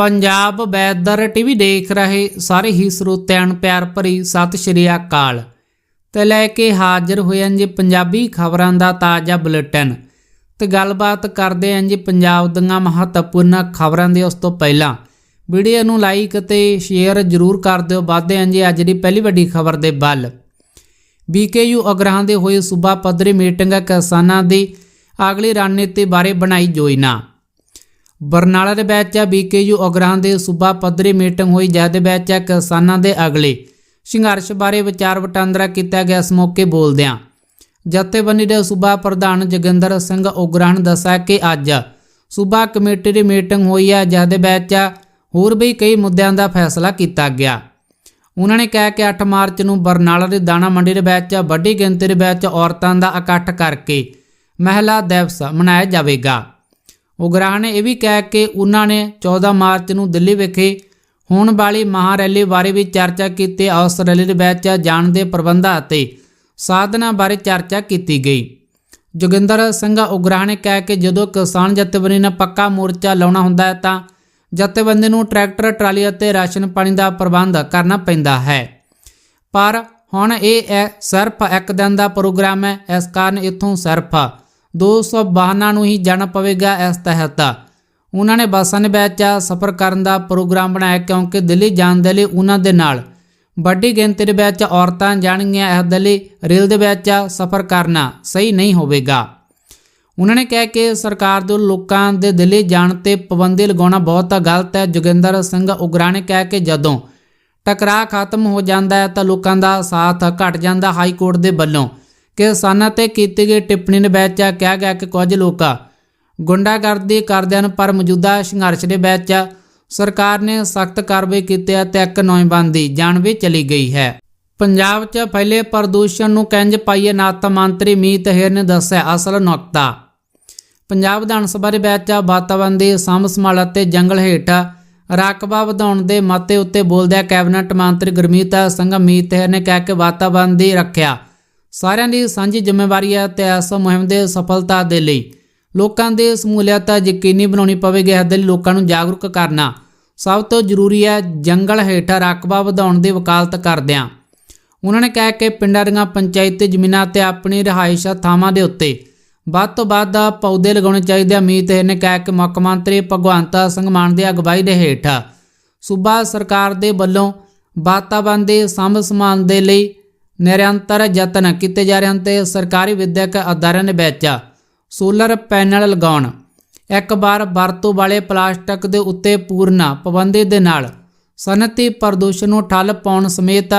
Punjab weather TV ਦੇਖ ਰਹੇ ਸਾਰੇ ਹੀ ਸਰੋਤਿਆਂ ਨੂੰ ਪਿਆਰ ਭਰੀ ਸਤਿ ਸ਼੍ਰੀ ਅਕਾਲ। ਤੇ ਲੈ ਕੇ ਹਾਜ਼ਰ ਹੋਏ ਹਾਂ ਜੀ ਪੰਜਾਬੀ ਖਬਰਾਂ ਦਾ ਤਾਜ਼ਾ ਬੁਲੇਟਿਨ। ਤੇ ਗੱਲਬਾਤ ਕਰਦੇ ਹਾਂ ਜੀ ਪੰਜਾਬ ਦੀਆਂ ਮਹੱਤਵਪੂਰਨ ਖਬਰਾਂ ਦੇ ਉਸ ਤੋਂ ਪਹਿਲਾਂ। ਵੀਡੀਓ ਨੂੰ ਲਾਈਕ ਅਤੇ ਸ਼ੇਅਰ ਜ਼ਰੂਰ ਕਰ ਦਿਓ। ਵਾਧੇ ਹਾਂ ਜੀ ਅੱਜ ਦੀ ਪਹਿਲੀ ਵੱਡੀ ਖਬਰ ਦੇ ਵੱਲ। ਬੀਕੇਯੂ ਅਗਰਾਹਾਂ ਦੇ ਹੋਏ ਸੂਬਾ ਪੱਧਰੀ ਮੀਟਿੰਗ ਕਿਸਾਨਾਂ ਦੀ ਅਗਲੀ ਰਣਨੀਤੀ ਬਾਰੇ ਬਣਾਈ ਯੋਜਨਾ। ਬਰਨਾਲਾ ਦੇ ਵਿੱਚ ਬੀਕੇਯੂ ਅਗਰਾਹਾਂ ਦੇ ਸੂਬਾ ਪੱਧਰੀ ਮੀਟਿੰਗ ਹੋਈ, ਜਿਹਦੇ ਵਿੱਚ ਕਿਸਾਨਾਂ ਦੇ ਅਗਲੇ। ਸੰਘਰਸ਼ ਬਾਰੇ ਵਿਚਾਰ ਵਟਾਂਦਰਾ ਕੀਤਾ ਗਿਆ ਇਸ ਮੌਕੇ ਬੋਲਦਿਆਂ। ਜਥੇਬੰਦੀ ਦੇ ਸੂਬਾ ਪ੍ਰਧਾਨ ਜੋਗਿੰਦਰ ਸਿੰਘ ਉਗਰਾਹ ਨੇ ਦੱਸਿਆ ਕਿ ਅੱਜ ਸੂਬਾ ਕਮੇਟੀ ਦੀ ਮੀਟਿੰਗ ਹੋਈ ਹੈ ਜਿਹਦੇ ਵਿੱਚ ਹੋਰ ਵੀ ਕਈ ਮੁੱਦਿਆਂ ਦਾ ਫੈਸਲਾ ਕੀਤਾ ਗਿਆ। ਉਹਨਾਂ ਨੇ ਕਿਹਾ ਕਿ 8 ਮਾਰਚ ਨੂੰ ਬਰਨਾਲਾ ਦੀ ਦਾਣਾ ਮੰਡੀ ਦੇ ਵਿੱਚ ਵੱਡੀ ਗਿਣਤੀ ਦੇ ਵਿੱਚ ਔਰਤਾਂ ਦਾ ਇਕੱਠ ਕਰਕੇ ਮਹਿਲਾ ਦਿਵਸ ਮਨਾਇਆ ਜਾਵੇਗਾ। ਉਗਰਾਹ ਨੇ ਇਹ ਵੀ ਕਿਹਾ ਕਿ ਉਹਨਾਂ ਨੇ 14 ਮਾਰਚ ਨੂੰ ਦਿੱਲੀ ਵਿਖੇ ਹੋਣ ਵਾਲੀ ਮਹਾ ਰੈਲੀ ਬਾਰੇ ਵੀ ਚਰਚਾ ਕੀਤੀ। ਉਸ ਰੈਲੀ ਦੇ ਵਿੱਚ ਜਾਣ ਦੇ ਪ੍ਰਬੰਧਾਂ ਅਤੇ ਸਾਧਨਾਂ ਬਾਰੇ ਚਰਚਾ ਕੀਤੀ ਗਈ। ਜੋਗਿੰਦਰ ਸਿੰਘ ਉਗਰਾਹ ਨੇ ਕਿਹਾ ਕਿ ਜਦੋਂ ਕਿਸਾਨ ਜਥੇਬੰਦੀ ਨੇ ਪੱਕਾ ਮੋਰਚਾ ਲਾਉਣਾ ਹੁੰਦਾ ਹੈ ਤਾਂ ਜਥੇਬੰਦੀ ਨੂੰ ਟਰੈਕਟਰ, ਟਰਾਲੀ ਅਤੇ ਰਾਸ਼ਨ ਪਾਣੀ ਦਾ ਪ੍ਰਬੰਧ ਕਰਨਾ ਪੈਂਦਾ ਹੈ। ਪਰ ਹੁਣ ਇਹ ਸਿਰਫ ਇੱਕ ਦਿਨ ਦਾ ਪ੍ਰੋਗਰਾਮ ਹੈ। ਇਸ ਕਾਰਨ ਇੱਥੋਂ ਸਿਰਫ 200 ਵਾਹਨਾਂ ਨੂੰ ਹੀ ਜਾਣਾ ਪਵੇਗਾ ਇਸ ਤਹਿਤ। ਉਹਨਾਂ ਨੇ ਬੱਸਾਂ ਦੇ ਵਿੱਚ ਸਫ਼ਰ ਕਰਨ ਦਾ ਪ੍ਰੋਗਰਾਮ ਬਣਾਇਆ ਕਿਉਂਕਿ ਦਿੱਲੀ ਜਾਣ ਦੇ ਲਈ ਉਹਨਾਂ ਦੇ ਨਾਲ ਵੱਡੀ ਗਿਣਤੀ ਦੇ ਵਿੱਚ ਔਰਤਾਂ ਜਾਣਗੀਆਂ, ਇਸ ਦੇ ਲਈ ਰੇਲ ਦੇ ਵਿੱਚ ਸਫ਼ਰ ਕਰਨਾ ਸਹੀ ਨਹੀਂ ਹੋਵੇਗਾ। ਉਹਨਾਂ ਨੇ ਕਿਹਾ ਕਿ ਸਰਕਾਰ ਦੇ ਲੋਕਾਂ ਦੇ ਦਿੱਲੀ ਜਾਣ ਤੇ ਪਾਬੰਦੀ ਲਗਾਉਣਾ ਬਹੁਤ ਗਲਤ ਹੈ। ਜੋਗਿੰਦਰ ਸਿੰਘ ਉਗਰਾ ਨੇ ਕਿਹਾ ਕਿ ਜਦੋਂ ਟਕਰਾਅ ਖਤਮ ਹੋ ਜਾਂਦਾ ਹੈ ਤਾਂ ਲੋਕਾਂ ਦਾ ਸਾਥ ਘਟ ਜਾਂਦਾ ਹਾਈ ਕੋਰਟ ਦੇ ਵੱਲੋਂ। ਕਿਸਾਨਾਂ ਤੇ ਕੀਤੀ ਗਈ ਟਿੱਪਣੀ ਦੇ ਵਿੱਚ ਕਿਹਾ ਗਿਆ ਕਿ ਕੁਝ ਲੋਕ ਗੁੰਡਾਗਰਦੀ ਕਰਦੇ ਹਨ ਪਰ ਮੌਜੂਦਾ ਸੰਘਰਸ਼ ਦੇ ਵਿੱਚ ਸਰਕਾਰ ਨੇ ਸਖਤ ਕਾਰਵਾਈ ਕੀਤੀ ਹੈ ਤੇ ਇੱਕ ਨੌਜਵਾਨ ਦੀ ਜਾਨ ਵੀ ਚਲੀ ਗਈ ਹੈ। ਪੰਜਾਬ 'ਚ ਫੈਲੇ ਪ੍ਰਦੂਸ਼ਣ ਨੂੰ ਕੰਜ ਪਾਈਏ ਨਾਤ ਮੰਤਰੀ ਮੀਤ ਹੇਰ ਨੇ ਦੱਸਿਆ ਅਸਲ ਨੁਕਤਾ। ਪੰਜਾਬ ਵਿਧਾਨ ਸਭਾ ਦੇ ਵਿੱਚ ਵਾਤਾਵਰਣ ਦੀ ਸਾਂਭ ਸੰਭਾਲ ਅਤੇ ਜੰਗਲ ਹੇਠ ਰਾਕਬਾ ਵਧਾਉਣ ਦੇ ਮਤੇ ਉੱਤੇ ਬੋਲਦਿਆਂ ਕੈਬਨਿਟ ਮੰਤਰੀ ਗੁਰਮੀਤ ਸਿੰਘ ਮੀਤ ਹੇਰ ਨੇ ਕਿਹਾ ਕਿ ਵਾਤਾਵਰਣ ਦੀ ਰੱਖਿਆ ਸਾਰਿਆਂ ਦੀ ਸਾਂਝੀ ਜ਼ਿੰਮੇਵਾਰੀ ਹੈ ਤੇ ਇਸ ਮੁਹਿੰਮ ਦੇ ਸਫਲਤਾ ਦੇ ਲਈ। ਲੋਕਾਂ ਦੇ ਸਮੂਲੀਅਤ ਯਕੀਨੀ ਬਣਾਉਣੀ ਪਵੇਗੀ। ਇਸ ਦੇ ਲਈ ਲੋਕਾਂ ਨੂੰ ਜਾਗਰੂਕ ਕਰਨਾ ਸਭ ਤੋਂ ਜ਼ਰੂਰੀ ਹੈ। ਜੰਗਲ ਹੇਠ ਰਕਬਾ ਵਧਾਉਣ ਦੀ ਵਕਾਲਤ ਕਰਦਿਆਂ। ਉਹਨਾਂ ਨੇ ਕਿਹਾ ਕਿ ਪਿੰਡਾਂ ਦੀਆਂ ਪੰਚਾਇਤੀ ਜ਼ਮੀਨਾਂ ਤੇ ਆਪਣੀ ਰਿਹਾਇਸ਼ ਥਾਵਾਂ ਦੇ ਉੱਤੇ ਵੱਧ ਤੋਂ ਵੱਧ ਪੌਦੇ ਲਗਾਉਣੇ ਚਾਹੀਦੇ। ਆ ਮੀਤ ਨੇ ਕਿਹਾ ਕਿ ਮੁੱਖ ਮੰਤਰੀ ਭਗਵੰਤ ਸਿੰਘ ਮਾਨ ਦੀ ਅਗਵਾਈ ਦੇ ਹੇਠ ਸੂਬਾ ਸਰਕਾਰ ਦੇ ਵੱਲੋਂ ਵਾਤਾਵਰਣ ਦੇ ਸਾਂਭ ਸੰਭਾਲ ਦੇ ਲਈ ਨਿਰੰਤਰ ਯਤਨ ਕੀਤੇ ਜਾ ਰਹੇ ਹਨ ਤੇ ਸਰਕਾਰੀ ਵਿਦਿਅਕ ਅਦਾਰਿਆਂ ਦੇ ਵਿੱਚ ਸੋਲਰ ਪੈਨਲ ਲਗਾਉਣ, ਇੱਕ ਵਾਰ ਵਰਤੋਂ ਵਾਲੇ ਪਲਾਸਟਿਕ ਦੇ ਉੱਤੇ ਪੂਰਨ ਪਾਬੰਦੀ ਦੇ ਨਾਲ ਸਨਅਤੀ ਪ੍ਰਦੂਸ਼ਣ ਨੂੰ ਠੱਲ ਪਾਉਣ ਸਮੇਤ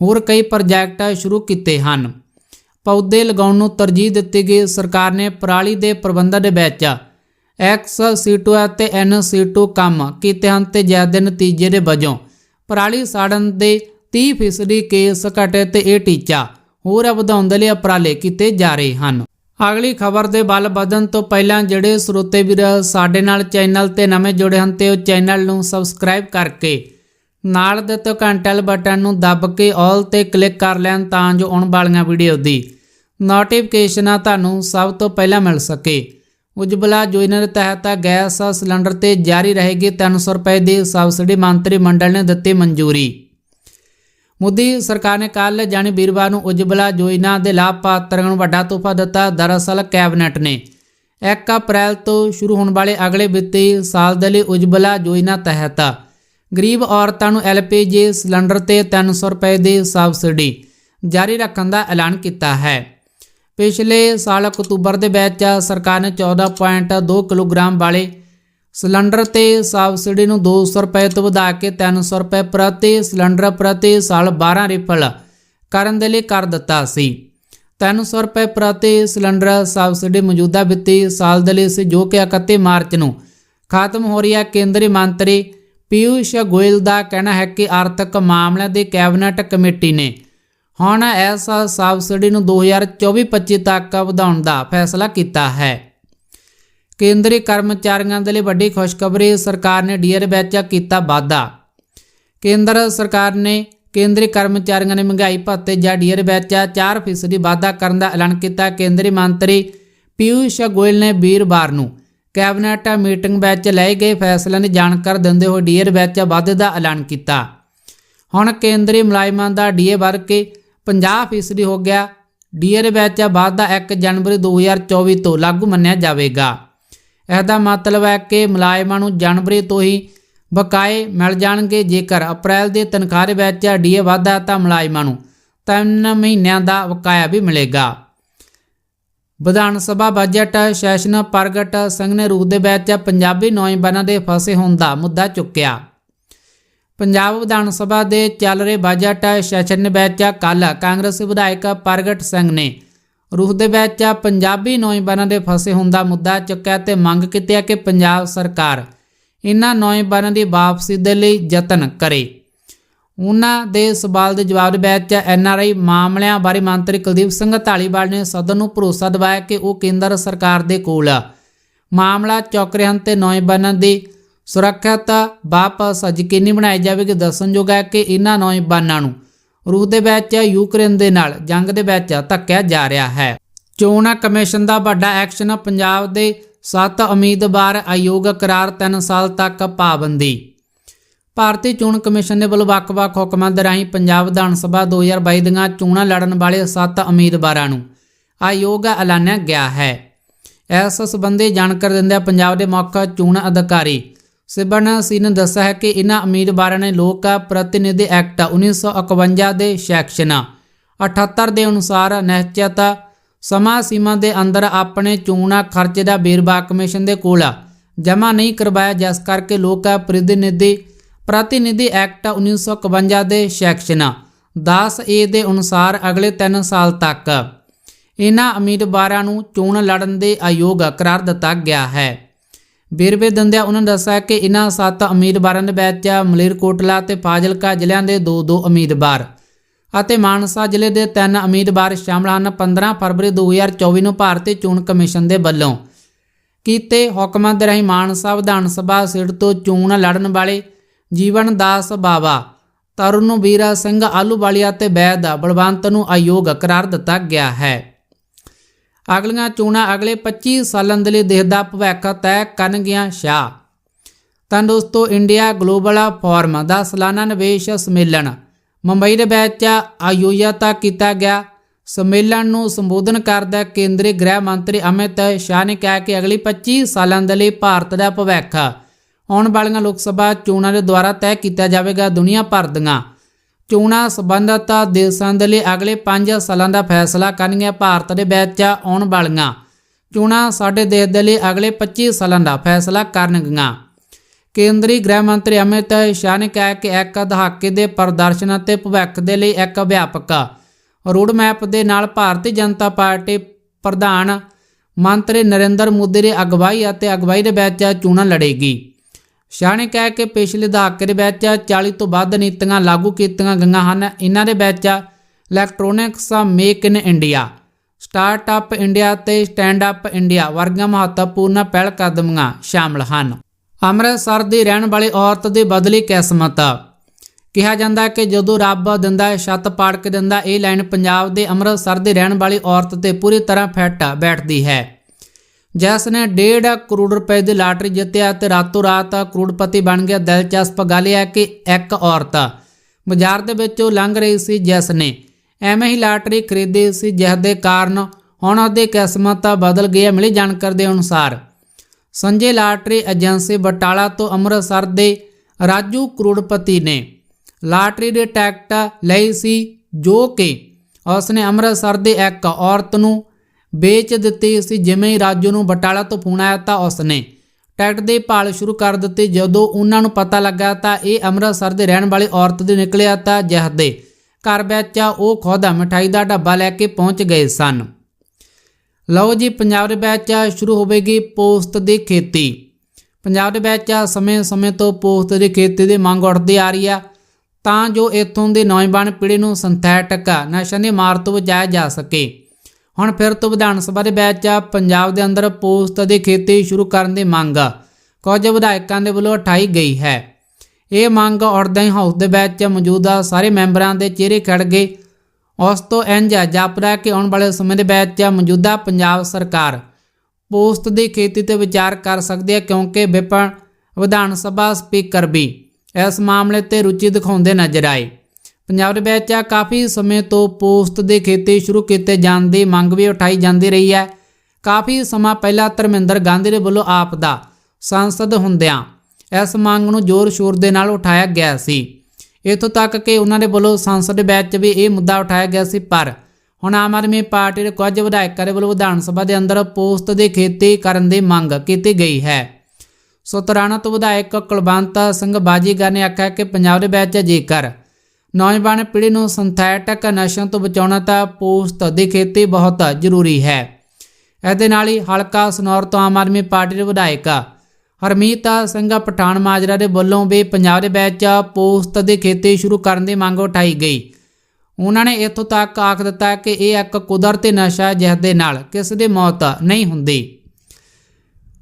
ਹੋਰ ਕਈ ਪ੍ਰੋਜੈਕਟ ਸ਼ੁਰੂ ਕੀਤੇ ਹਨ। ਪੌਦੇ ਲਗਾਉਣ ਨੂੰ ਤਰਜੀਹ ਦਿੱਤੀ ਗਈ ਸਰਕਾਰ ਨੇ ਪਰਾਲੀ ਦੇ ਪ੍ਰਬੰਧਨ ਦੇ ਵਿੱਚ ਐਕਸ ਸੀਟੂ ਅਤੇ ਐਨ ਸੀਟੂ ਕੰਮ ਕੀਤੇ ਹਨ ਤੇ ਜ਼ਿਆਦਾ ਨਤੀਜੇ ਦੇ ਵਜੋਂ ਪਰਾਲੀ ਸਾੜਨ ਦੇ 30% ਕੇਸ ਘਟੇ ਤੇ ਇਹ ਟੀਚਾ। ਹੋਰ ਵਧਾਉਣ ਦੇ ਲਈ ਉਪਰਾਲੇ ਕੀਤੇ ਜਾ ਰਹੇ ਹਨ। ਅਗਲੀ ਖਬਰ ਦੇ ਵੱਲ ਵਧਣ ਤੋਂ ਪਹਿਲਾਂ ਜਿਹੜੇ ਸਰੋਤੇ ਵੀਰ ਸਾਡੇ ਨਾਲ ਚੈਨਲ ਤੇ ਨਵੇਂ ਜੁੜੇ ਹਨ ਤੇ ਉਹ ਚੈਨਲ ਨੂੰ ਸਬਸਕ੍ਰਾਈਬ ਕਰਕੇ ਨਾਲ ਦਿੱਤੇ ਘੰਟੇ ਬਟਨ ਨੂੰ ਦੱਬ ਕੇ ਆਲ ਤੇ ਕਲਿੱਕ ਕਰ ਲੈਣ ਤਾਂ ਜੋ ਆਉਣ ਵਾਲੀਆਂ ਵੀਡੀਓ ਦੀ ਨੋਟੀਫਿਕੇਸ਼ਨਾਂ ਤੁਹਾਨੂੰ ਸਭ ਤੋਂ ਪਹਿਲਾਂ ਮਿਲ ਸਕੇ। ਉਜਵਲਾ ਯੋਜਨਾ ਦੇ ਤਹਿਤ ਗੈਸ ਸਿਲੰਡਰ ਤੇ ਜਾਰੀ ਰਹੇਗੀ 300 ਰੁਪਏ ਦੀ ਸਬਸਿਡੀ ਮੰਤਰੀ ਮੰਡਲ ਨੇ ਦਿੱਤੀ ਮਨਜ਼ੂਰੀ। ਮੋਦੀ ਸਰਕਾਰ ਨੇ ਕੱਲ ਜਾਣੀ ਵੀਰਵਾਰ ਨੂੰ ਉਜਵਲਾ ਯੋਜਨਾ ਦੇ ਲਾਭਪਾਤਰੀਆਂ ਨੂੰ ਵੱਡਾ ਤੋਹਫਾ ਦਿੱਤਾ। ਦਰਅਸਲ ਕੈਬਨਿਟ ਨੇ 1 ਅਪ੍ਰੈਲ ਤੋਂ ਸ਼ੁਰੂ ਹੋਣ ਵਾਲੇ ਅਗਲੇ ਵਿੱਤੀ ਸਾਲ ਦੇ ਲਈ ਉਜਵਲਾ ਯੋਜਨਾ ਤਹਿਤ ਗਰੀਬ ਔਰਤਾਂ ਨੂੰ ਐਲਪੀਜੀ ਸਿਲੰਡਰ ਤੇ 300 ਰੁਪਏ ਦੀ ਸਬਸਿਡੀ ਜਾਰੀ ਰੱਖਣ ਦਾ ਐਲਾਨ ਕੀਤਾ ਹੈ। ਪਿਛਲੇ ਸਾਲ ਅਕਤੂਬਰ ਦੇ ਵਿੱਚ ਸਰਕਾਰ ਨੇ 14.2 ਕਿਲੋਗ੍ਰਾਮ ਵਾਲੇ ਸਿਲੰਡਰ ਤੇ ਸਬਸਿਡੀ ਨੂੰ 200 ਰੁਪਏ ਤੋਂ ਵਧਾ ਕੇ 300 ਰੁਪਏ ਪ੍ਰਤੀ ਸਿਲੰਡਰ ਪ੍ਰਤੀ ਸਾਲ 12 ਰਿਫਲ ਕਰਨ ਦੇ ਲਈ ਕਰ ਦਿੱਤਾ ਸੀ। 300 ਰੁਪਏ ਪ੍ਰਤੀ ਸਿਲੰਡਰ ਸਬਸਿਡੀ ਮੌਜੂਦਾ ਵਿੱਤੀ ਸਾਲ ਦੇ ਲਈ ਸੀ, ਜੋ ਕਿ 31 ਮਾਰਚ ਨੂੰ ਖਤਮ ਹੋ ਰਹੀ ਹੈ। ਕੇਂਦਰੀ ਮੰਤਰੀ ਪਿਊਸ਼ ਗੋਇਲ ਦਾ ਕਹਿਣਾ ਹੈ ਕਿ ਆਰਥਿਕ ਮਾਮਲਿਆਂ ਦੀ ਕੈਬਨਿਟ ਕਮੇਟੀ ਨੇ ਹੁਣ ਇਸ ਸਬਸਿਡੀ ਨੂੰ 2024-25 ਤੱਕ ਵਧਾਉਣ ਦਾ ਫੈਸਲਾ ਕੀਤਾ ਹੈ। ਕੇਂਦਰੀ ਕਰਮਚਾਰੀਆਂ ਦੇ ਲਈ ਵੱਡੀ ਖੁਸ਼ਖਬਰੀ ਸਰਕਾਰ ਨੇ ਡੀਆਰ ਵਿੱਚ ਕੀਤਾ ਵਾਧਾ ਕੇਂਦਰ ਸਰਕਾਰ ਨੇ ਕੇਂਦਰੀ ਕਰਮਚਾਰੀਆਂ ਨੇ ਮਹਿੰਗਾਈ ਭੱਤੇ ਜਾਂ ਡੀਆਰ ਵਿੱਚ 4% ਵਾਧਾ ਕਰਨ ਦਾ ਐਲਾਨ ਕੀਤਾ। ਕੇਂਦਰੀ ਮੰਤਰੀ ਪਿਊਸ਼ ਗੋਇਲ ਨੇ ਵੀਰਵਾਰ ਨੂੰ ਕੈਬਨਿਟ ਮੀਟਿੰਗ ਵਿੱਚ ਲਏ ਗਏ ਫੈਸਲਿਆਂ ਦੀ ਜਾਣਕਾਰੀ ਦਿੰਦੇ ਹੋਏ ਡੀਏ ਵਿੱਚ ਵਾਧੇ ਦਾ ਐਲਾਨ ਕੀਤਾ। ਹੁਣ ਕੇਂਦਰੀ ਮੁਲਾਜ਼ਮਾਂ ਦਾ ਡੀਏ ਵੱਧ ਕੇ 50% ਹੋ ਗਿਆ। ਡੀਏ ਵਿੱਚ ਵਾਧਾ 1 ਜਨਵਰੀ 2024 ਤੋਂ ਲਾਗੂ ਮੰਨਿਆ ਜਾਵੇਗਾ। ਇਹਦਾ ਮਤਲਬ ਹੈ ਕਿ ਮੁਲਾਜ਼ਮਾਂ ਨੂੰ ਜਨਵਰੀ ਤੋਂ ਹੀ ਬਕਾਏ ਮਿਲ ਜਾਣਗੇ। ਜੇਕਰ ਅਪ੍ਰੈਲ ਦੀ ਤਨਖਾਹ ਦੇ ਵਿੱਚ ਡੀਏ ਵਾਧਾ ਤਾਂ ਮੁਲਾਜ਼ਮਾਂ ਨੂੰ 3 ਮਹੀਨਿਆਂ ਦਾ ਬਕਾਇਆ ਵੀ ਮਿਲੇਗਾ। ਵਿਧਾਨ ਸਭਾ ਬਜਟ ਸੈਸ਼ਨ ਪ੍ਰਗਟ ਸਿੰਘ ਨੇ ਰੂਪ ਦੇ ਵਿੱਚ ਪੰਜਾਬੀ ਨੌਜਵਾਨਾਂ ਦੇ ਫਸੇ ਹੋਣ ਦਾ ਮੁੱਦਾ ਚੁੱਕਿਆ। ਪੰਜਾਬ ਵਿਧਾਨ ਸਭਾ ਦੇ ਚੱਲ ਰਹੇ ਬਜਟ ਸੈਸ਼ਨ ਵਿੱਚ ਕੱਲ ਕਾਂਗਰਸੀ ਵਿਧਾਇਕ ਪ੍ਰਗਟ ਸਿੰਘ ਨੇ ਰੂਹ ਦੇ ਵਿੱਚ ਪੰਜਾਬੀ ਨੌਜਵਾਨਾਂ ਦੇ ਫਸੇ ਹੋਣ ਦਾ ਮੁੱਦਾ ਚੁੱਕਿਆ ਤੇ ਮੰਗ ਕੀਤੀ ਹੈ ਕਿ ਪੰਜਾਬ ਸਰਕਾਰ ਇਹਨਾਂ ਨੌਜਵਾਨਾਂ ਦੀ ਵਾਪਸੀ ਦੇ ਲਈ ਯਤਨ ਕਰੇ। ਉਹਨਾਂ ਦੇ ਸਵਾਲ ਦੇ ਜਵਾਬ ਦੇ ਵਿੱਚ ਐੱਨ ਆਰ ਆਈ ਮਾਮਲਿਆਂ ਬਾਰੇ ਮੰਤਰੀ ਕੁਲਦੀਪ ਸਿੰਘ ਢਾਲੀਵਾਲ ਨੇ ਸਦਨ ਨੂੰ ਭਰੋਸਾ ਦਿਵਾਇਆ ਕਿ ਉਹ ਕੇਂਦਰ ਸਰਕਾਰ ਦੇ ਕੋਲ ਮਾਮਲਾ ਚੁੱਕ ਰਹੇ ਹਨ ਤੇ ਨੌਜਵਾਨਾਂ ਦੀ ਸੁਰੱਖਿਅਤ ਵਾਪਸ ਯਕੀਨੀ ਬਣਾਈ ਜਾਵੇਗੀ। ਦੱਸਣਯੋਗ ਹੈ ਕਿ ਇਹਨਾਂ ਨੌਜਵਾਨਾਂ ਨੂੰ ਰੂਸ ਦੇ ਵਿੱਚ ਯੂਕਰੇਨ ਦੇ ਨਾਲ, ਜੰਗ ਦੇ ਵਿੱਚ ਧੱਕਿਆ ਜਾ ਰਿਹਾ ਹੈ। ਚੋਣ ਕਮਿਸ਼ਨ ਦਾ ਵੱਡਾ ਐਕਸ਼ਨ ਪੰਜਾਬ ਦੇ 7 ਉਮੀਦਵਾਰ ਆਯੋਗ ਕਰਾਰ 3 ਸਾਲ ਤੱਕ ਪਾਬੰਦੀ। ਭਾਰਤੀ ਚੋਣ ਕਮਿਸ਼ਨ ਦੇ ਵੱਲੋਂ ਵੱਖ-ਵੱਖ ਹੁਕਮਾਂ ਦੇ ਰਾਹੀਂ ਪੰਜਾਬ ਵਿਧਾਨ ਸਭਾ 2022 ਦੀਆਂ ਚੋਣਾਂ ਲੜਨ ਵਾਲੇ 7 ਉਮੀਦਵਾਰਾਂ ਨੂੰ ਆਯੋਗ ਐਲਾਨਿਆ ਗਿਆ ਹੈ। ਇਸ ਸੰਬੰਧੀ ਜਾਣਕਾਰੀ ਦਿੰਦਿਆਂ ਪੰਜਾਬ ਦੇ ਮੁੱਖ ਚੋਣ ਅਧਿਕਾਰੀ ਸਿਬਨ ਸੀ ਨੇ ਦੱਸਿਆ ਹੈ ਕਿ ਇਹਨਾਂ ਉਮੀਦਵਾਰਾਂ ਨੇ ਲੋਕ ਪ੍ਰਤੀਨਿਧੀ ਐਕਟ 1951 ਦੇ ਸੈਕਸ਼ਨ 78 ਦੇ ਅਨੁਸਾਰ ਨਿਸ਼ਚਿਤ ਸਮਾਂ ਸੀਮਾ ਦੇ ਅੰਦਰ ਆਪਣੇ ਚੋਣਾਂ ਖਰਚੇ ਦਾ ਵੇਰਵਾ ਕਮਿਸ਼ਨ ਦੇ ਕੋਲ ਜਮ੍ਹਾਂ ਨਹੀਂ ਕਰਵਾਇਆ, ਜਿਸ ਕਰਕੇ ਲੋਕ ਪ੍ਰਤੀਨਿਧੀ ਪ੍ਰਤੀਨਿਧੀ ਐਕਟ 1951 ਦੇ ਸੈਕਸ਼ਨ 10 ਏ ਦੇ ਅਨੁਸਾਰ ਅਗਲੇ 3 ਸਾਲ ਤੱਕ ਇਹਨਾਂ ਉਮੀਦਵਾਰਾਂ ਨੂੰ ਚੋਣ ਲੜਨ ਦੇ ਆਯੋਗ ਕਰਾਰ ਦਿੱਤਾ ਗਿਆ ਹੈ। ਵੇਰਵੇ ਦਿੰਦਿਆਂ ਉਹਨਾਂ ਨੇ ਦੱਸਿਆ ਕਿ ਇਹਨਾਂ ਸੱਤ ਉਮੀਦਵਾਰਾਂ ਦੇ ਵਿੱਚ ਮਲੇਰਕੋਟਲਾ ਤੇ ਫਾਜ਼ਿਲਕਾ ਜ਼ਿਲ੍ਹਿਆਂ ਦੇ ਦੋ ਦੋ ਉਮੀਦਵਾਰ ਅਤੇ ਮਾਨਸਾ ਜ਼ਿਲ੍ਹੇ ਦੇ ਤਿੰਨ ਉਮੀਦਵਾਰ ਸ਼ਾਮਲ ਹਨ 15 ਫਰਵਰੀ 2024 ਨੂੰ ਭਾਰਤੀ ਚੋਣ ਕਮਿਸ਼ਨ ਦੇ ਵੱਲੋਂ। ਕੀਤੇ ਹੁਕਮਾਂ ਦੇ ਰਾਹੀਂ ਮਾਨਸਾ ਵਿਧਾਨ ਸਭਾ ਸੀਟ ਤੋਂ ਚੋਣ ਲੜਨ ਵਾਲੇ ਜੀਵਨ ਦਾਸ ਬਾਵਾ, ਤਰੁਣ ਵੀਰਾ ਸਿੰਘ ਆਲੂਵਾਲੀਆ ਤੇ ਬੈਦ ਬਲਵੰਤ ਨੂੰ ਆਯੋਗ ਕਰਾਰ ਦਿੱਤਾ ਗਿਆ ਹੈ। ਅਗਲੀਆਂ ਚੋਣਾਂ ਅਗਲੇ 25 ਸਾਲਾਂ ਦੇ ਲਈ ਦੇਸ਼ ਦਾ ਭਵਿੱਖ ਤੈਅ ਕਰਨਗੀਆਂ ਸ਼ਾਹ। ਤਾਂ ਦੋਸਤੋ ਇੰਡੀਆ ਗਲੋਬਲ ਫੋਰਮ ਦਾ ਸਾਲਾਨਾ ਨਿਵੇਸ਼ ਸੰਮੇਲਨ। ਮੁੰਬਈ ਦੇ ਵਿੱਚ ਆਯੋਜਿਤ ਕੀਤਾ ਗਿਆ। ਸੰਮੇਲਨ ਨੂੰ ਸੰਬੋਧਨ ਕਰਦਾ ਕੇਂਦਰੀ ਗ੍ਰਹਿ ਮੰਤਰੀ ਅਮਿਤ ਸ਼ਾਹ ਨੇ ਕਿਹਾ ਕਿ ਅਗਲੀ 25 ਸਾਲਾਂ ਦੇ ਲਈ ਭਾਰਤ ਦਾ ਭਵਿੱਖ ਆਉਣ ਵਾਲੀਆਂ ਲੋਕ ਸਭਾ ਚੋਣਾਂ ਦੇ ਦੁਆਰਾ ਤੈਅ ਕੀਤਾ ਜਾਵੇਗਾ ਦੁਨੀਆ ਭਰ ਦੀਆਂ ਚੋਣਾਂ ਸੰਬੰਧਤ ਦੇਸ਼ਾਂ ਦੇ ਲਈ ਅਗਲੇ 5 ਸਾਲਾਂ ਦਾ ਫੈਸਲਾ ਕਰਨਗੀਆਂ ਭਾਰਤ ਦੇ ਵਿੱਚ ਆਉਣ ਵਾਲੀਆਂ ਚੋਣਾਂ ਸਾਡੇ ਦੇਸ਼ ਦੇ ਲਈ ਅਗਲੇ 25 ਸਾਲਾਂ ਦਾ ਫੈਸਲਾ ਕਰਨਗੀਆਂ। ਕੇਂਦਰੀ ਗ੍ਰਹਿ ਮੰਤਰੀ ਅਮਿਤ ਸ਼ਾਹ ਨੇ ਕਿਹਾ ਕਿ ਇੱਕ ਦਹਾਕੇ ਦੇ ਪ੍ਰਦਰਸ਼ਨ ਅਤੇ ਭਵਿੱਖ ਦੇ ਲਈ ਇੱਕ ਵਿਆਪਕ ਰੋਡਮੈਪ ਦੇ ਨਾਲ ਭਾਰਤੀ ਜਨਤਾ ਪਾਰਟੀ ਪ੍ਰਧਾਨ ਮੰਤਰੀ ਨਰਿੰਦਰ ਮੋਦੀ ਦੀ ਅਗਵਾਈ ਅਤੇ ਅਗਵਾਈ ਦੇ ਵਿੱਚ ਚੋਣਾਂ ਲੜੇਗੀ। ਸ਼ਾਹ ਨੇ ਕਿਹਾ ਕਿ ਪਿਛਲੇ ਦਹਾਕੇ ਦੇ ਵਿੱਚ 40 ਤੋਂ ਵੱਧ ਨੀਤੀਆਂ ਲਾਗੂ ਕੀਤੀਆਂ ਗਈਆਂ ਹਨ। ਇਹਨਾਂ ਦੇ ਵਿੱਚ electronics make in India startup India ਤੇ ਸਟੈਂਡ ਅਪ ਇੰਡੀਆ ਵਰਗੀਆਂ ਮਹੱਤਵਪੂਰਨ ਪਹਿਲ ਕਦਮੀਆਂ ਸ਼ਾਮਲ ਹਨ। ਅੰਮ੍ਰਿਤਸਰ ਦੀ ਰਹਿਣ ਵਾਲੀ ਔਰਤ ਦੀ ਬਦਲੀ ਕਿਸਮਤ। ਕਿਹਾ ਜਾਂਦਾ ਹੈ ਕਿ ਜਦੋਂ ਰੱਬ ਦਿੰਦਾ ਹੈ, ਛੱਤ ਪਾੜ ਕੇ ਦਿੰਦਾ ਇਹ ਲਾਈਨ ਪੰਜਾਬ ਦੇ ਅੰਮ੍ਰਿਤਸਰ ਦੀ ਰਹਿਣ ਵਾਲੀ ਔਰਤ ਤੇ ਪੂਰੀ ਤਰ੍ਹਾਂ ਫਿੱਟ ਬੈਠਦੀ ਹੈ। ਜਿਸ ਨੇ 1.5 ਕਰੋੜ ਰੁਪਏ ਦੀ ਲਾਟਰੀ ਜਿੱਤਿਆ ਤੇ ਰਾਤੋਂ ਰਾਤ ਕਰੋੜਪਤੀ ਬਣ ਗਿਆ। ਦਿਲਚਸਪ ਗੱਲ ਇਹ ਹੈ ਕਿ ਇੱਕ ਔਰਤ ਬਾਜ਼ਾਰ ਦੇ ਵਿੱਚੋਂ ਲੰਘ ਰਹੀ ਸੀ ਜਿਸ ਨੇ ਐਵੇਂ ਹੀ ਲਾਟਰੀ ਖਰੀਦੀ ਸੀ ਜਿਸ ਦੇ ਕਾਰਨ ਹੁਣ ਉਹਦੀ ਕਿਸਮਤ ਬਦਲ ਗਈ ਹੈ। ਮਿਲੀ ਜਾਣਕਾਰੀ ਦੇ ਅਨੁਸਾਰ ਸੰਜੇ ਲਾਟਰੀ ਏਜੰਸੀ ਬਟਾਲਾ ਤੋਂ ਅੰਮ੍ਰਿਤਸਰ ਦੇ ਰਾਜੂ ਕਰੋੜਪਤੀ ਨੇ ਲਾਟਰੀ ਦੇ ਟਿਕਟ ਲਈ ਸੀ ਜੋ ਕਿ ਉਸਨੇ ਅੰਮ੍ਰਿਤਸਰ ਦੇ ਇੱਕ ਔਰਤ ਨੂੰ ਵੇਚ ਦਿੱਤੀ ਸੀ। ਜਿਵੇਂ ਹੀ ਰਾਜੂ ਨੂੰ ਬਟਾਲਾ ਤੋਂ ਫੋਨ ਆਇਆ ਤਾਂ ਉਸਨੇ ਟਿਕਟ ਦੀ ਭਾਲ ਸ਼ੁਰੂ ਕਰ ਦਿੱਤੀ। ਜਦੋਂ ਉਹਨਾਂ ਨੂੰ ਪਤਾ ਲੱਗਾ ਤਾਂ ਇਹ ਅੰਮ੍ਰਿਤਸਰ ਦੇ ਰਹਿਣ ਵਾਲੀ ਔਰਤ ਦੇ ਨਿਕਲਿਆ ਤਾਂ ਜਿਸ ਦੇ ਘਰ ਵਿੱਚ ਉਹ ਖੁਦ ਮਠਾਈ ਦਾ ਡੱਬਾ ਲੈ ਕੇ ਪਹੁੰਚ ਗਏ ਸਨ। ਲਓ ਜੀ, ਪੰਜਾਬ ਦੇ ਵਿੱਚ ਸ਼ੁਰੂ ਹੋਵੇਗੀ ਪੋਸਤ ਦੀ ਖੇਤੀ। ਪੰਜਾਬ ਦੇ ਵਿੱਚ ਸਮੇਂ-ਸਮੇਂ ਤੋਂ ਪੋਸਤ ਦੀ ਖੇਤੀ ਦੀ ਮੰਗ ਉੱਠਦੀ ਆ ਰਹੀ ਆ। ਤਾਂ ਜੋ ਇੱਥੋਂ ਦੇ ਨੌਜਵਾਨ ਪੀੜ੍ਹੀ ਨੂੰ ਸਿੰਥੈਟਿਕ ਨਸ਼ਿਆਂ ਦੀ ਮਾਰ ਤੋਂ ਬਚਾਇਆ ਜਾ ਸਕੇ। ਹੁਣ ਫਿਰ ਤੋਂ ਵਿਧਾਨ ਸਭਾ ਦੇ ਵਿੱਚ ਪੰਜਾਬ ਦੇ ਅੰਦਰ ਪੋਸਤ ਦੀ ਖੇਤੀ ਸ਼ੁਰੂ ਕਰਨ ਦੀ ਮੰਗ ਕੁਝ ਵਿਧਾਇਕਾਂ ਦੇ ਵੱਲੋਂ ਉਠਾਈ ਗਈ ਹੈ। ਇਹ ਮੰਗ ਉੱਠਦਿਆਂ ਹੀ ਹਾਊਸ ਦੇ ਵਿੱਚ ਮੌਜੂਦਾ ਸਾਰੇ ਮੈਂਬਰਾਂ ਦੇ ਚਿਹਰੇ ਖੜ ਗਏ। ਉਸ ਤੋਂ ਇੰਜ ਜਾਪਦਾ ਕਿ ਆਉਣ ਵਾਲੇ ਸਮੇਂ ਦੇ ਵਿੱਚ ਮੌਜੂਦਾ ਪੰਜਾਬ ਸਰਕਾਰ ਪੋਸਤ ਦੀ ਖੇਤੀ ਤੇ ਵਿਚਾਰ ਕਰ ਸਕਦੀ ਹੈ ਕਿਉਂਕਿ ਵਿਪਨ ਵਿਧਾਨ ਸਭਾ ਸਪੀਕਰ ਵੀ ਇਸ ਮਾਮਲੇ ਤੇ ਰੁਚੀ ਦਿਖਾਉਂਦੇ ਨਜ਼ਰ ਆਏ। ਪੰਜਾਬ ਦੇ ਵਿੱਚ ਕਾਫੀ ਸਮੇਂ ਤੋਂ ਪੋਸਟ ਦੀ ਖੇਤੀ ਸ਼ੁਰੂ ਕੀਤੇ ਜਾਣ ਦੀ ਮੰਗ ਵੀ ਉਠਾਈ ਜਾਂਦੀ ਰਹੀ ਹੈ। ਕਾਫੀ ਸਮਾਂ ਪਹਿਲਾਂ ਧਰਮਿੰਦਰ ਗਾਂਧੀ ਦੇ ਵੱਲੋਂ ਆਪ ਦਾ ਸੰਸਦ ਹੁੰਦਿਆਂ ਇਸ ਮੰਗ ਨੂੰ ਜ਼ੋਰ-ਸ਼ੋਰ ਦੇ ਨਾਲ ਉਠਾਇਆ ਗਿਆ ਸੀ। ਇੱਥੋਂ ਤੱਕ ਕਿ ਉਹਨਾਂ ਦੇ ਵੱਲੋਂ ਸੰਸਦ ਵਿੱਚ ਵੀ ਇਹ ਮੁੱਦਾ ਉਠਾਇਆ ਗਿਆ ਸੀ, ਪਰ ਹੁਣ ਆਮ ਆਦਮੀ ਪਾਰਟੀ ਦੇ ਕੁਝ ਵਿਧਾਇਕਾਂ ਦੇ ਵੱਲੋਂ ਵਿਧਾਨ ਸਭਾ ਦੇ ਅੰਦਰ ਪੋਸਟ ਦੀ ਖੇਤੀ ਕਰਨ ਦੀ ਮੰਗ ਕੀਤੀ ਗਈ ਹੈ। ਸੋ ਤਰਾਣਾ ਤੋਂ ਵਿਧਾਇਕ ਕੁਲਵੰਤ ਸਿੰਘ ਬਾਜੀਗਰ ਨੇ ਆਖਿਆ ਕਿ ਪੰਜਾਬ ਦੇ ਵਿੱਚ ਜੇਕਰ ਨੌਜਵਾਨ ਪੀੜ੍ਹੀ ਨੂੰ ਸਿੰਥੈਟਿਕ ਨਸ਼ਿਆਂ ਤੋਂ ਬਚਾਉਣਾ ਤਾਂ ਪੋਸਤ ਦੀ ਖੇਤੀ ਬਹੁਤ ਜ਼ਰੂਰੀ ਹੈ। ਇਹਦੇ ਨਾਲ ਹੀ ਹਲਕਾ ਸਨੌਰ ਤੋਂ ਆਮ ਆਦਮੀ ਪਾਰਟੀ ਦੇ ਵਿਧਾਇਕ ਹਰਮੀਤ ਸਿੰਘ ਪਠਾਨ ਮਾਜਰਾ ਦੇ ਵੱਲੋਂ ਵੀ ਪੰਜਾਬ ਦੇ ਵਿੱਚ ਪੋਸਤ ਦੀ ਖੇਤੀ ਸ਼ੁਰੂ ਕਰਨ ਦੀ ਮੰਗ ਉਠਾਈ ਗਈ। ਉਹਨਾਂ ਨੇ ਇੱਥੋਂ ਤੱਕ ਆਖ ਦਿੱਤਾ ਕਿ ਇਹ ਇੱਕ ਕੁਦਰਤੀ ਨਸ਼ਾ ਹੈ ਜਿਸ ਦੇ ਨਾਲ ਕਿਸੇ ਦੀ ਮੌਤ ਨਹੀਂ ਹੁੰਦੀ।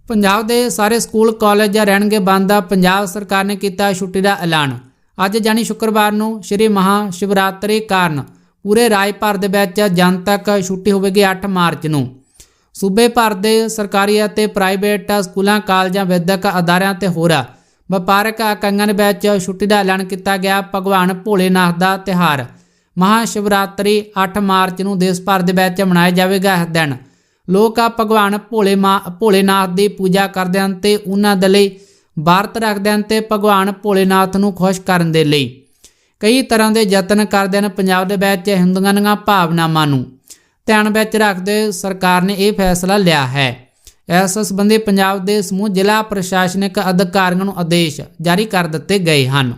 ਪੰਜਾਬ ਦੇ ਸਾਰੇ ਸਕੂਲ, ਕਾਲਜ ਰਹਿਣਗੇ ਬੰਦ, ਪੰਜਾਬ ਸਰਕਾਰ ਨੇ ਕੀਤਾ ਛੁੱਟੀ ਦਾ ਐਲਾਨ। ਅੱਜ ਜਾਨੀ ਸ਼ੁੱਕਰਵਾਰ ਨੂੰ ਸ੍ਰੀ ਮਹਾ ਸ਼ਿਵਰਾਤਰੀ ਕਾਰਨ ਪੂਰੇ ਰਾਜ ਭਰ ਦੇ ਵਿੱਚ ਜਨਤਕ ਛੁੱਟੀ ਹੋਵੇਗੀ 8 ਮਾਰਚ ਨੂੰ। ਸੂਬੇ ਭਰ ਦੇ ਸਰਕਾਰੀ ਅਤੇ ਪ੍ਰਾਈਵੇਟ ਸਕੂਲਾਂ, ਕਾਲਜਾਂ, ਵਿਦਿਅਕ ਅਦਾਰਿਆਂ ਤੇ ਹੋਰ ਵਪਾਰਕ ਇਕਾਈਆਂ ਦੇ ਵਿੱਚ ਛੁੱਟੀ ਦਾ ਐਲਾਨ ਕੀਤਾ ਗਿਆ। ਭਗਵਾਨ ਭੋਲੇਨਾਥ ਦਾ ਤਿਹਾਰ ਮਹਾ ਸ਼ਿਵਰਾਤਰੀ 8 ਮਾਰਚ ਨੂੰ ਦੇਸ਼ ਭਰ ਦੇ ਵਿੱਚ ਮਨਾਇਆ ਜਾਵੇਗਾ। ਇਸ ਦਿਨ ਲੋਕ ਆ ਭਗਵਾਨ ਭੋਲੇ ਮਾ ਭੋਲੇਨਾਥ ਦੀ ਪੂਜਾ ਕਰਦੇ ਹਨ ਤੇ ਉਹਨਾਂ ਦੇ ਲਈ ਵਰਤ ਰੱਖਦੇ ਹਨ ਤੇ ਭਗਵਾਨ ਭੋਲੇਨਾਥ ਨੂੰ ਖੁਸ਼ ਕਰਨ ਦੇ ਲਈ। ਕਈ ਤਰ੍ਹਾਂ ਦੇ ਯਤਨ ਕਰਦੇ ਹਨ। ਪੰਜਾਬ ਦੇ ਵਿੱਚ ਹਿੰਦੂਆਂ ਦੀਆਂ ਭਾਵਨਾਵਾਂ ਨੂੰ ਧਿਆਨ ਵਿੱਚ ਰੱਖਦੇ ਸਰਕਾਰ ਨੇ ਇਹ ਫੈਸਲਾ ਲਿਆ ਹੈ। ਇਸ ਸੰਬੰਧੀ ਪੰਜਾਬ ਦੇ ਸਮੂਹ ਜ਼ਿਲ੍ਹਾ ਪ੍ਰਸ਼ਾਸਨਿਕ ਅਧਿਕਾਰੀਆਂ ਨੂੰ ਆਦੇਸ਼ ਜਾਰੀ ਕਰ ਦਿੱਤੇ ਗਏ ਹਨ।